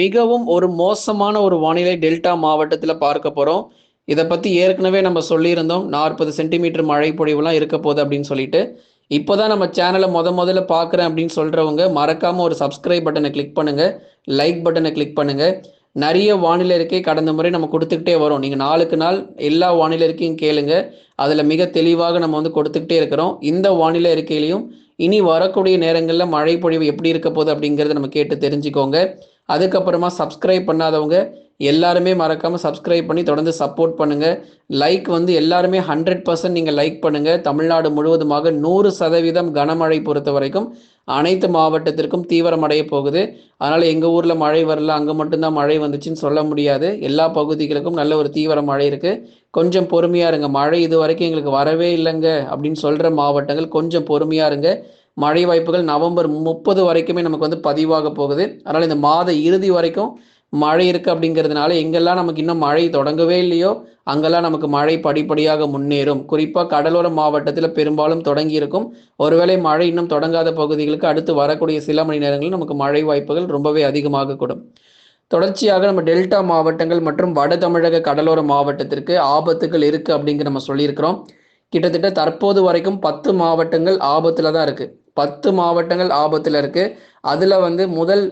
மிகவும் ஒரு மோசமான ஒரு வானிலை டெல்டா மாவட்டத்தில் பார்க்க போகிறோம் இதை பற்றி ஏற்கனவே நம்ம சொல்லியிருந்தோம். நாற்பது சென்டிமீட்டர் மழை பொழிவுலாம் இருக்க போகுது அப்படின்னு சொல்லிட்டு. இப்போ தான் நம்ம சேனலை முத முதல்ல பார்க்குறேன் அப்படின்னு சொல்கிறவங்க மறக்காமல் ஒரு சப்ஸ்கிரைப் பட்டனை கிளிக் பண்ணுங்கள் லைக் பட்டனை கிளிக் பண்ணுங்கள் நிறைய வானிலை இருக்கே கடந்த முறை நம்ம கொடுத்துக்கிட்டே வரோம். நீங்கள் நாளுக்கு நாள் எல்லா வானிலை இருக்கையும் கேளுங்க. அதில் மிக தெளிவாக நம்ம வந்து கொடுத்துக்கிட்டே இருக்கிறோம். இந்த வானிலை இருக்கையிலையும் இனி வரக்கூடிய நேரங்களில் மழை பொழிவு எப்படி இருக்க போகுது அப்படிங்கிறத நம்ம கேட்டு தெரிஞ்சுக்கோங்க. அதுக்கப்புறமா சப்ஸ்கிரைப் பண்ணாதவங்க எல்லாருமே மறக்காமல் சப்ஸ்கிரைப் பண்ணி தொடர்ந்து சப்போர்ட் பண்ணுங்கள் லைக் வந்து எல்லாருமே ஹண்ட்ரட் பர்சன்ட் நீங்கள் லைக் பண்ணுங்கள் தமிழ்நாடு முழுவதுமாக நூறு சதவீதம் கனமழை பொறுத்த வரைக்கும் அனைத்து மாவட்டத்திற்கும் தீவிரமடைய போகுது. அதனால் எங்கள் ஊரில் மழை வரல அங்கே மட்டும்தான் மழை வந்துச்சுன்னு சொல்ல முடியாது. எல்லா பகுதிகளுக்கும் நல்ல ஒரு தீவிர மழை இருக்குது கொஞ்சம் பொறுமையாக இருங்க. மழை இது வரைக்கும் எங்களுக்கு வரவே இல்லைங்க அப்படின்னு சொல்கிற மாவட்டங்கள் கொஞ்சம் பொறுமையாக இருங்க. மழை வாய்ப்புகள் நவம்பர் முப்பது வரைக்குமே நமக்கு வந்து பதிவாக போகுது. அதனால் இந்த மாத இறுதி வரைக்கும் மழை இருக்குது அப்படிங்கிறதுனால எங்கெல்லாம் நமக்கு இன்னும் மழை தொடங்கவே இல்லையோ அங்கெல்லாம் நமக்கு மழை படிப்படியாக முன்னேறும். குறிப்பாக கடலோர மாவட்டத்தில் பெரும்பாலும் தொடங்கி இருக்கும் ஒருவேளை மழை இன்னும் தொடங்காத பகுதிகளுக்கு அடுத்து வரக்கூடிய சில மணி நேரங்களில் நமக்கு மழை வாய்ப்புகள் ரொம்பவே அதிகமாக கூடும். தொடர்ச்சியாக நம்ம டெல்டா மாவட்டங்கள் மற்றும் வட தமிழக கடலோர மாவட்டத்திற்கு ஆபத்துகள் இருக்குது அப்படிங்கிற நம்ம சொல்லியிருக்கிறோம். கிட்டத்தட்ட தற்போது வரைக்கும் பத்து மாவட்டங்கள் ஆபத்தில் தான் இருக்குது பத்து மாவட்டங்கள் ஆபத்தில் இருக்குது அதில் வந்து முதல்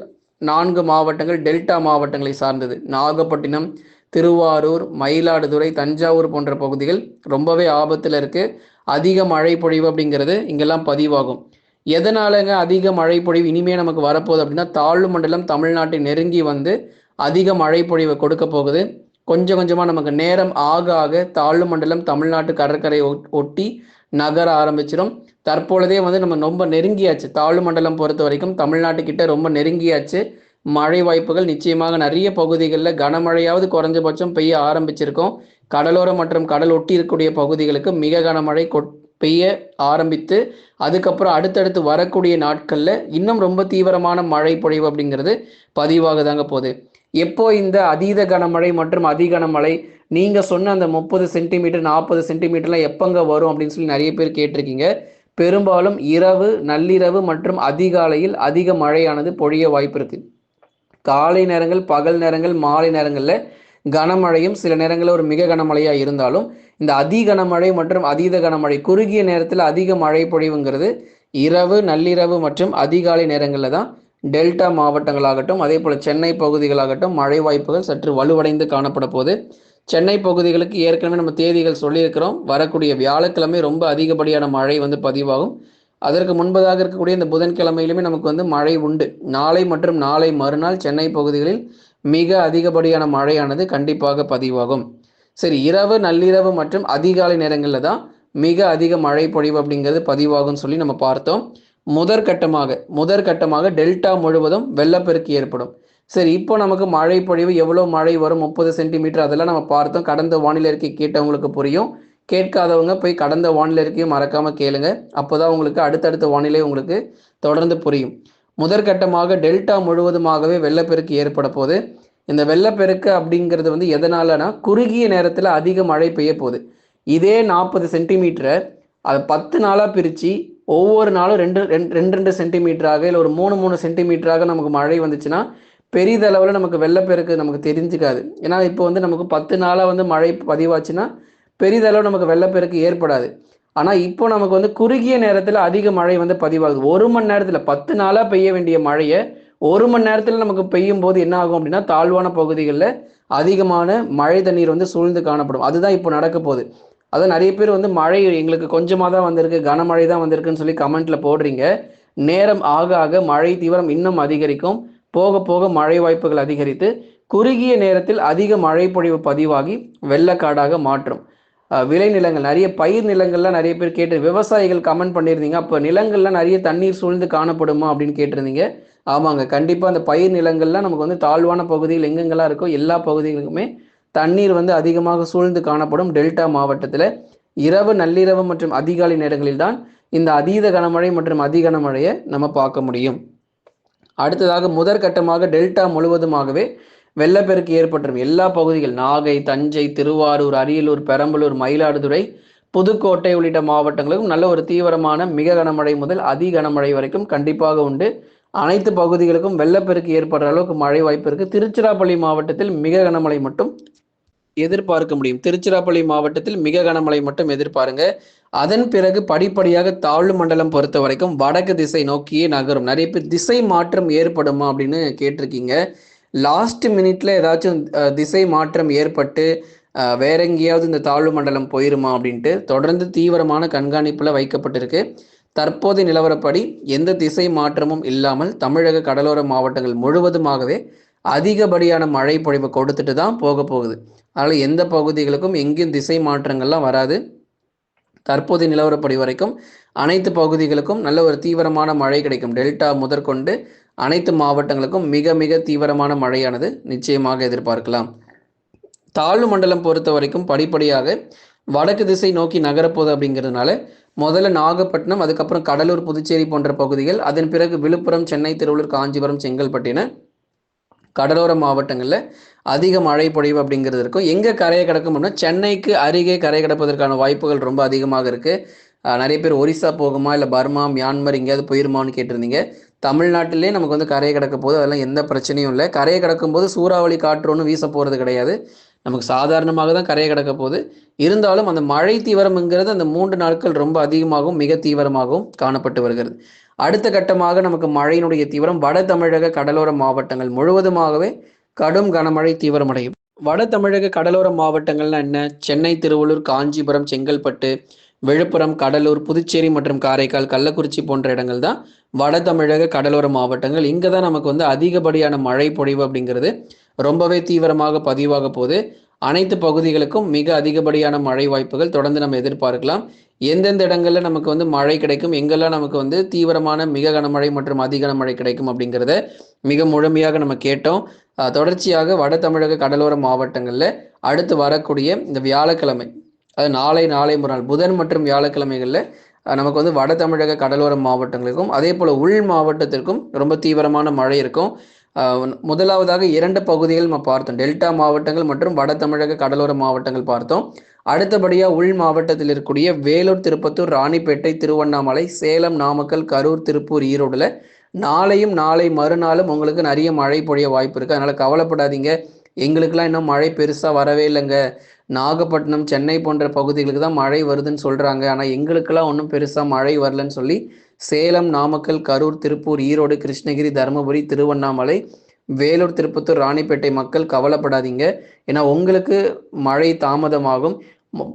நான்கு மாவட்டங்கள் டெல்டா மாவட்டங்களை சார்ந்தது. நாகப்பட்டினம் திருவாரூர் மயிலாடுதுறை தஞ்சாவூர் போன்ற பகுதிகள் ரொம்பவே ஆபத்தில் இருக்குது அதிக மழை பொழிவு அப்படிங்கிறது இங்கெல்லாம் பதிவாகும். எதனாலங்க அதிக மழை பொழிவு இனிமே நமக்கு வரப்போகுது அப்படின்னா தாழ்வு மண்டலம் தமிழ்நாட்டை நெருங்கி வந்து அதிக மழை பொழிவை கொடுக்க போகுது. கொஞ்சம் கொஞ்சமாக நமக்கு நேரம் ஆக ஆக தாழ்வு மண்டலம் தமிழ்நாட்டு கடற்கரை ஒட்டி நகர ஆரம்பிச்சிடும் தற்பொழுதே வந்து நம்ம ரொம்ப நெருங்கியாச்சு. தாழ்வு மண்டலம் பொறுத்த வரைக்கும் தமிழ்நாட்டுக்கிட்ட ரொம்ப நெருங்கியாச்சு. மழை வாய்ப்புகள் நிச்சயமாக நிறைய பகுதிகளில் கனமழையாவது குறைஞ்சபட்சம் பெய்ய ஆரம்பிச்சிருக்கோம். கடலோரம் மற்றும் கடல் ஒட்டி இருக்கக்கூடிய பகுதிகளுக்கு மிக கனமழை பெய்ய ஆரம்பித்து அதுக்கப்புறம் அடுத்தடுத்து வரக்கூடிய நாட்களில் இன்னும் ரொம்ப தீவிரமான மழை பொழிவு அப்படிங்கிறது பதிவாக தாங்க போகுது. எப்போ இந்த அதீத கனமழை மற்றும் அதிகனமழை நீங்கள் சொன்ன அந்த முப்பது சென்டிமீட்டர் நாற்பது சென்டிமீட்டர்லாம் எப்போங்க வரும் அப்படின்னு சொல்லி நிறைய பேர் கேட்டிருக்கீங்க. பெரும்பாலும் இரவு நள்ளிரவு மற்றும் அதிகாலையில் அதிக மழையானது பொழிய வாய்ப்பு இருக்கு. காலை நேரங்கள் பகல் நேரங்கள் மாலை நேரங்களில் கனமழையும் சில நேரங்களில் ஒரு மிக கனமழையாக இருந்தாலும் இந்த அதி கனமழை மற்றும் அதீத கனமழை குறுகிய நேரத்தில் அதிக மழை பொழிவுங்கிறது இரவு நள்ளிரவு மற்றும் அதிகாலை நேரங்களில் தான் டெல்டா மாவட்டங்களாகட்டும் அதே போல் சென்னை பகுதிகளாகட்டும் மழை வாய்ப்புகள் சற்று வலுவடைந்து காணப்பட போது சென்னை பகுதிகளுக்கு ஏற்கனவே நம்ம தேதிகள் சொல்லியிருக்கிறோம். வரக்கூடிய வியாழக்கிழமை ரொம்ப அதிகப்படியான மழை வந்து பதிவாகும். அதற்கு முன்பதாக இருக்கக்கூடிய இந்த புதன்கிழமையிலுமே நமக்கு வந்து மழை உண்டு. நாளை மற்றும் நாளை மறுநாள் சென்னை பகுதிகளில் மிக அதிகப்படியான மழையானது கண்டிப்பாக பதிவாகும். சரி இரவு நள்ளிரவு மற்றும் அதிகாலை நேரங்களில் தான் மிக அதிக மழை பொழிவு அப்படிங்கிறது பதிவாகும் சொல்லி நம்ம பார்த்தோம். முதற்கட்டமாக முதற்கட்டமாக டெல்டா முழுவதும் வெள்ளப்பெருக்கு ஏற்படும். சரி இப்போ நமக்கு மழை பொழிவு எவ்வளோ மழை வரும்? முப்பது சென்டிமீட்டர். அதெல்லாம் நம்ம பார்த்தோம். கடந்த வானிலை இருக்கை கேட்டவங்களுக்கு புரியும். கேட்காதவங்க போய் கடந்த வானிலை இருக்கையும் மறக்காமல் கேளுங்க. அப்போதான் உங்களுக்கு அடுத்தடுத்த வானிலை உங்களுக்கு தொடர்ந்து புரியும். முதற்கட்டமாக டெல்டா முழுவதுமாகவே வெள்ளப்பெருக்கு ஏற்பட போது இந்த வெள்ளப்பெருக்கு அப்படிங்கிறது வந்து எதனாலனா குறுகிய நேரத்தில் அதிக மழை பெய்ய போகுது. இதே நாற்பது சென்டிமீட்டரை அதை பத்து நாளாக பிரித்து ஒவ்வொரு நாளும் ரெண்டு ரெண்டு ரெண்டு ரெண்டு சென்டிமீட்டராக இல்லை ஒரு மூணு மூணு சென்டிமீட்டராக நமக்கு மழை வந்துச்சுன்னா பெரிதளவில் நமக்கு வெள்ளப்பெருக்கு நமக்கு தெரிஞ்சுக்காது. ஏன்னா இப்போ வந்து நமக்கு பத்து நாளாக வந்து மழை பதிவாச்சுன்னா பெரிதளவு நமக்கு வெள்ளப்பெருக்கு ஏற்படாது. ஆனால் இப்போ நமக்கு வந்து குறுகிய நேரத்தில் அதிக மழை வந்து பதிவாகுது. ஒரு மணி நேரத்தில் பத்து நாளாக பெய்ய வேண்டிய மழையை ஒரு மணி நேரத்தில் நமக்கு பெய்யும் போது என்ன ஆகும் அப்படின்னா தாழ்வான பகுதிகளில் அதிகமான மழை தண்ணீர் வந்து சூழ்ந்து காணப்படும். அதுதான் இப்போ நடக்க போகுது. அதான் நிறைய பேர் வந்து மழை எங்களுக்கு கொஞ்சமாக தான் வந்திருக்கு கனமழை தான் வந்திருக்குன்னு சொல்லி கமெண்ட்ல போடுறீங்க. நேரம் ஆக ஆக மழை தீவிரம் இன்னும் அதிகரிக்கும். போக போக மழை வாய்ப்புகள் அதிகரித்து குறுகிய நேரத்தில் அதிக மழை பொழிவு பதிவாகி வெள்ளக்காடாக மாற்றும். விளை நிலங்கள் நிறைய பயிர் நிலங்கள்லாம் நிறைய பேர் கேட்டு விவசாயிகள் கமெண்ட் பண்ணியிருந்தீங்க. அப்போ நிலங்கள்லாம் நிறைய தண்ணீர் சூழ்ந்து காணப்படுமா அப்படின்னு கேட்டிருந்தீங்க. ஆமாங்க கண்டிப்பாக அந்த பயிர் நிலங்கள்லாம் நமக்கு வந்து தாழ்வான பகுதிகள் எங்கெங்கெல்லாம் இருக்கோ எல்லா பகுதிகளுக்குமே தண்ணீர் வந்து அதிகமாக சூழ்ந்து காணப்படும் டெல்டா மாவட்டத்தில். இரவு நள்ளிரவு மற்றும் அதிகாலை நேரங்களில் தான் இந்த அதீத கனமழை மற்றும் அதிகனமழையை நம்ம பார்க்க முடியும். அடுத்ததாக முதற்கட்டமாக டெல்டா முழுவதுமாகவே வெள்ளப்பெருக்கு ஏற்பட்டுரும் எல்லா பகுதிகள் நாகை தஞ்சை திருவாரூர் அரியலூர் பெரம்பலூர் மயிலாடுதுறை புதுக்கோட்டை உள்ளிட்ட மாவட்டங்களுக்கும் நல்ல ஒரு தீவிரமான மிக கனமழை முதல் அதி கனமழை வரைக்கும் கண்டிப்பாக உண்டு. அனைத்து பகுதிகளுக்கும் வெள்ளப்பெருக்கு ஏற்படுற அளவுக்கு மழை வாய்ப்பு இருக்கு. திருச்சிராப்பள்ளி மாவட்டத்தில் மிக கனமழை மட்டும் எதிர்பார்க்க முடியும். திருச்சிராப்பள்ளி மாவட்டத்தில் மிக கனமழை மட்டும் எதிர்பாருங்க. அதன் பிறகு படிப்படியாக தாழ்வு மண்டலம் பொறுத்த வரைக்கும் வடக்கு திசை நோக்கியே நகரும். நிறைய பேர் திசை மாற்றம் ஏற்படுமா அப்படின்னு கேட்டிருக்கீங்க. லாஸ்ட் மினிட்ல ஏதாச்சும் திசை மாற்றம் ஏற்பட்டு வேற எங்கேயாவது இந்த தாழ்வு மண்டலம் போயிருமா அப்படின்ட்டு தொடர்ந்து தீவிரமான கண்காணிப்புல வைக்கப்பட்டிருக்கு. தற்போதைய நிலவரப்படி எந்த திசை மாற்றமும் இல்லாமல் தமிழக கடலோர மாவட்டங்கள் முழுவதுமாகவே அதிகப்படியான மழை பொழிவை கொடுத்துட்டு தான் போக போகுது. அதனால் எந்த பகுதிகளுக்கும் எங்கேயும் திசை மாற்றங்கள்லாம் வராது. தற்போதைய நிலவரப்படி வரைக்கும் அனைத்து பகுதிகளுக்கும் நல்ல ஒரு தீவிரமான மழை கிடைக்கும். டெல்டா முதற்கொண்டு அனைத்து மாவட்டங்களுக்கும் மிக மிக தீவிரமான மழையானது நிச்சயமாக எதிர்பார்க்கலாம். தாழ்வு மண்டலம் பொறுத்த வரைக்கும் படிப்படியாக வடக்கு திசை நோக்கி நகரப்போகுது அப்படிங்கிறதுனால முதல்ல நாகப்பட்டினம் அதுக்கப்புறம் கடலூர் புதுச்சேரி போன்ற பகுதிகள் அதன் பிறகு விழுப்புரம் சென்னை திருவள்ளூர் காஞ்சிபுரம் செங்கல்பட்டின கடலோர மாவட்டங்களில் அதிக மழை பொழிவு அப்படிங்கிறது இருக்கும். எங்கே கரையை கிடக்கும் அப்படின்னா சென்னைக்கு அருகே கரை கிடப்பதற்கான வாய்ப்புகள் ரொம்ப அதிகமாக இருக்குது நிறைய பேர் ஒரிசா போகுமா இல்லை பர்மா மியான்மர் எங்கேயாவது போயிருமான்னு கேட்டிருந்தீங்க. தமிழ்நாட்டிலே நமக்கு வந்து கரையை கிடக்க போது அதெல்லாம் எந்த பிரச்சனையும் இல்லை. கரையை கிடக்கும்போது சூறாவளி காற்று ஒன்றும் வீச போகிறது கிடையாது. நமக்கு சாதாரணமாக தான் கரையை கிடக்க போகுது. இருந்தாலும் அந்த மழை தீவிரம்ங்கிறது அந்த மூன்று நாட்கள் ரொம்ப அதிகமாகவும் மிக தீவிரமாகவும் காணப்பட்டு வருகிறது. அடுத்த கட்டமாக நமக்கு மழையினுடைய தீவிரம் வட தமிழக கடலோர மாவட்டங்கள் முழுவதுமாகவே கடும் கனமழை தீவிரமடையும். வட தமிழக கடலோர மாவட்டங்கள்னா என்ன? சென்னை திருவள்ளூர் காஞ்சிபுரம் செங்கல்பட்டு விழுப்புரம் கடலூர் புதுச்சேரி மற்றும் காரைக்கால் கள்ளக்குறிச்சி போன்ற இடங்கள் தான் வட தமிழக கடலோர மாவட்டங்கள். இங்கே தான் நமக்கு வந்து அதிகப்படியான மழை பொழிவு அப்படிங்கிறது ரொம்பவே தீவிரமாக பதிவாக போகுது. அனைத்து பகுதிகளுக்கும் மிக அதிகப்படியான மழை வாய்ப்புகள் தொடர்ந்து நம்ம எதிர்பார்க்கலாம். எந்தெந்த இடங்களில் நமக்கு வந்து மழை கிடைக்கும் எங்கெல்லாம் நமக்கு வந்து தீவிரமான மிக கனமழை மற்றும் அதி கனமழை கிடைக்கும் அப்படிங்கிறத மிக முழுமையாக நம்ம கேட்டோம். தொடர்ச்சியாக வட தமிழக கடலோர மாவட்டங்களில் அடுத்து வரக்கூடிய இந்த வியாழக்கிழமை அது நாளை நாளை மறுநாள் புதன் மற்றும் வியாழக்கிழமைகளில் நமக்கு வந்து வட தமிழக கடலோர மாவட்டங்களுக்கும் அதே போல் உள் மாவட்டத்திற்கும் ரொம்ப தீவிரமான மழை இருக்கும். முதலாவதாக இரண்டு பகுதிகள் நம்ம பார்த்தோம். டெல்டா மாவட்டங்கள் மற்றும் வட தமிழக கடலோர மாவட்டங்கள் பார்த்தோம். அடுத்தபடியாக உள் மாவட்டத்தில் இருக்கக்கூடிய வேலூர் திருப்பத்தூர் ராணிப்பேட்டை திருவண்ணாமலை சேலம் நாமக்கல் கரூர் திருப்பூர் ஈரோடில் நாளையும் நாளை மறுநாளும் உங்களுக்கு நிறைய மழை பொழிய வாய்ப்பு இருக்குது அதனால் கவலைப்படாதீங்க. எங்களுக்கெல்லாம் இன்னும் மழை பெருசாக வரவே இல்லைங்க. நாகப்பட்டினம் சென்னை போன்ற பகுதிகளுக்கு தான் மழை வருதுன்னு சொல்கிறாங்க ஆனால் எங்களுக்கெல்லாம் ஒன்றும் பெருசாக மழை வரலன்னு சொல்லி சேலம் நாமக்கல் கரூர் திருப்பூர் ஈரோடு கிருஷ்ணகிரி தருமபுரி திருவண்ணாமலை வேலூர் திருப்பத்தூர் ராணிப்பேட்டை மக்கள் கவலைப்படாதீங்க. ஏன்னா உங்களுக்கு மழை தாமதமாகும்.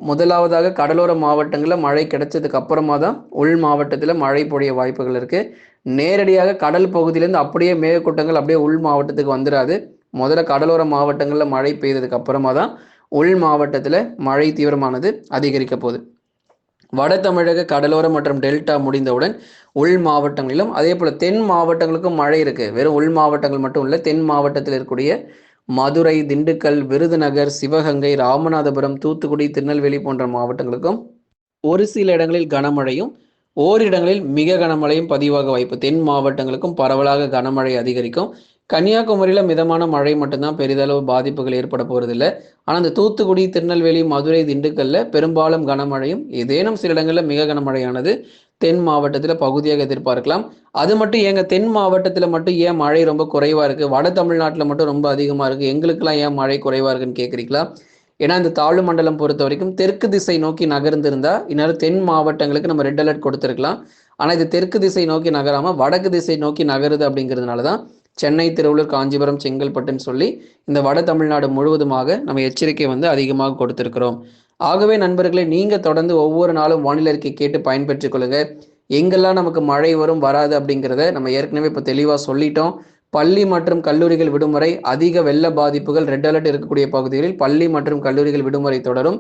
முதலாவதாக கடலோர மாவட்டங்களில் மழை கிடைச்சதுக்கு அப்புறமா தான் உள் மாவட்டத்தில் மழை பொழிய வாய்ப்புகள் இருக்கு. நேரடியாக கடல் பகுதியிலேருந்து அப்படியே மேகக்கூட்டங்கள் அப்படியே உள் மாவட்டத்துக்கு வந்துடாது முதல்ல கடலோர மாவட்டங்களில் மழை பெய்ததுக்கு அப்புறமா தான் உள் மாவட்டத்தில் மழை தீவிரமானது அதிகரிக்க போகுது. வட தமிழக கடலோரம் மற்றும் டெல்டா முடிந்தவுடன் உள் மாவட்டங்களிலும் அதே போல் தென் மாவட்டங்களுக்கும் மழை இருக்கு. வெறும் உள் மாவட்டங்கள் மட்டும் இல்லை தென் மாவட்டத்தில் இருக்கக்கூடிய மதுரை திண்டுக்கல் விருதுநகர் சிவகங்கை ராமநாதபுரம் தூத்துக்குடி திருநெல்வேலி போன்ற மாவட்டங்களுக்கும் ஒரு சில இடங்களில் கனமழையும் ஓரிடங்களில் மிக கனமழையும் பதிவாக வாய்ப்பு. தென் மாவட்டங்களுக்கும் பரவலாக கனமழை அதிகரிக்கும். கன்னியாகுமரியில் மிதமான மழை மட்டும்தான் பெரிதளவு பாதிப்புகள் ஏற்பட போகிறதில்ல ஆனால் இந்த தூத்துக்குடி திருநெல்வேலி மதுரை திண்டுக்கல்ல பெரும்பாலும் கனமழையும் ஏதேனும் சில இடங்களில் மிக கனமழையானது தென் மாவட்டத்தில் பகுதியாக எதிர்பார்க்கலாம். அது மட்டும் எங்கள் தென் மாவட்டத்தில் மட்டும் ஏன் மழை ரொம்ப குறைவாக இருக்குது வட தமிழ்நாட்டில் மட்டும் ரொம்ப அதிகமாக இருக்குது எங்களுக்கெல்லாம் ஏன் மழை குறைவாக இருக்குன்னு கேட்குறீங்களா ஏன்னா இந்த தாழ்வு மண்டலம் பொறுத்த வரைக்கும் தெற்கு திசை நோக்கி நகர்ந்திருந்தா இந்நேரம் தென் மாவட்டங்களுக்கு நம்ம ரெட் அலர்ட் கொடுத்துருக்கலாம். ஆனால் இது தெற்கு திசை நோக்கி நகராமல் வடக்கு திசை நோக்கி நகருது அப்படிங்கிறதுனால தான் சென்னை திருவள்ளூர் காஞ்சிபுரம் செங்கல்பட்டுன்னு சொல்லி இந்த வட தமிழ்நாடு முழுவதுமாக நம்ம எச்சரிக்கை வந்து அதிகமாக கொடுத்திருக்கிறோம். ஆகவே நண்பர்களே நீங்கள் தொடர்ந்து ஒவ்வொரு நாளும் வானிலை அறிக்கை கேட்டு பயன்பெற்றுக் கொள்ளுங்க. எங்கெல்லாம் நமக்கு மழை வரும் வராது அப்படிங்கிறத நம்ம ஏற்கனவே இப்போ தெளிவாக சொல்லிட்டோம். பள்ளி மற்றும் கல்லூரிகள் விடுமுறை அதிக வெள்ள பாதிப்புகள் ரெட் அலர்ட் இருக்கக்கூடிய பகுதிகளில் பள்ளி மற்றும் கல்லூரிகள் விடுமுறை தொடரும்.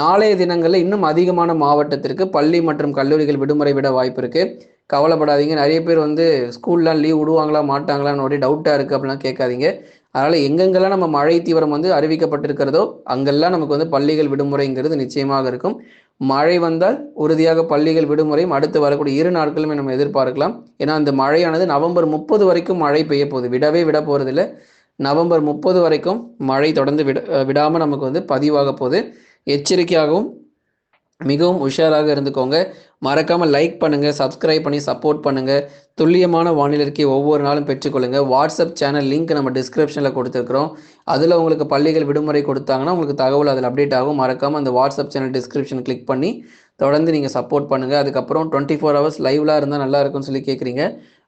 நாளைய தினங்களில் இன்னும் அதிகமான மாவட்டத்திற்கு பள்ளி மற்றும் கல்லூரிகள் விடுமுறை விட வாய்ப்பு இருக்குது கவலைப்படாதீங்க. நிறைய பேர் வந்து ஸ்கூல்லாம் லீவ் விடுவாங்களா மாட்டாங்களான்னு ஒரு டவுட்டாக இருக்குது அப்படிலாம் கேட்காதீங்க. அதனால் எங்கெங்கெல்லாம் நம்ம மழை தீவிரம் வந்து அறிவிக்கப்பட்டிருக்கிறதோ அங்கெல்லாம் நமக்கு வந்து பள்ளிகள் விடுமுறைங்கிறது நிச்சயமாக இருக்கும். மழை வந்தால் உறுதியாக பள்ளிகள் விடுமுறையும் அடுத்து வரக்கூடிய இரு நாட்களுமே நம்ம எதிர்பார்க்கலாம். ஏன்னா அந்த மழையானது நவம்பர் முப்பது வரைக்கும் மழை பெய்ய போகுது. விடவே விட போகிறதில்ல நவம்பர் முப்பது வரைக்கும் மழை தொடர்ந்து விட விடாமல் நமக்கு வந்து பதிவாக போகுது. எச்சரிக்கையாகவும் மிகவும் உஷாராக இருந்துக்கோங்க. மறக்காமல் லைக் பண்ணுங்கள் சப்ஸ்கிரைப் பண்ணி சப்போர்ட் பண்ணுங்கள் துல்லியமான வானிலை ஒவ்வொரு நாளும் பெற்றுக்கொள்ளுங்கள் வாட்ஸ்அப் சேனல் லிங்க் நம்ம டிஸ்கிரிப்ஷனில் கொடுத்துருக்குறோம். அதில் உங்களுக்கு பள்ளிகள் விடுமுறை கொடுத்தாங்கன்னா உங்களுக்கு தகவல் அதில் அப்டேட் ஆகும். மறக்காமல் அந்த வாட்ஸ்அப் சேனல் டிஸ்கிரிப்ஷன் கிளிக் பண்ணி தொடர்ந்து நீங்கள் சப்போர்ட் பண்ணுங்கள் அதுக்கப்புறம் டுவெண்ட்டி ஃபோர் ஹவர்ஸ் லைவ்லாம் இருந்தால் நல்லா இருக்கும்னு சொல்லி கேட்குறீங்க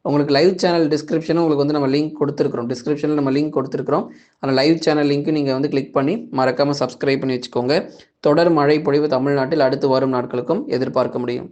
உங்களுக்கு லைவ் சேனல் டிஸ்கிரிப்ஷனும் உங்களுக்கு வந்து நம்ம லிங்க் கொடுத்துருக்குறோம். டிஸ்கிரிப்ஷனில் நம்ம லிங்க் கொடுத்துருக்குறோம். அந்த லைவ் சேனல் லிங்க்கு நீங்கள் வந்து கிளிக் பண்ணி மறக்காமல் சப்ஸ்கிரைப் பண்ணி வச்சுக்கோங்க. தொடர் மழை பொழிவு தமிழ்நாட்டில் அடுத்து வரும் நாட்களுக்கும் எதிர்பார்க்க முடியும்.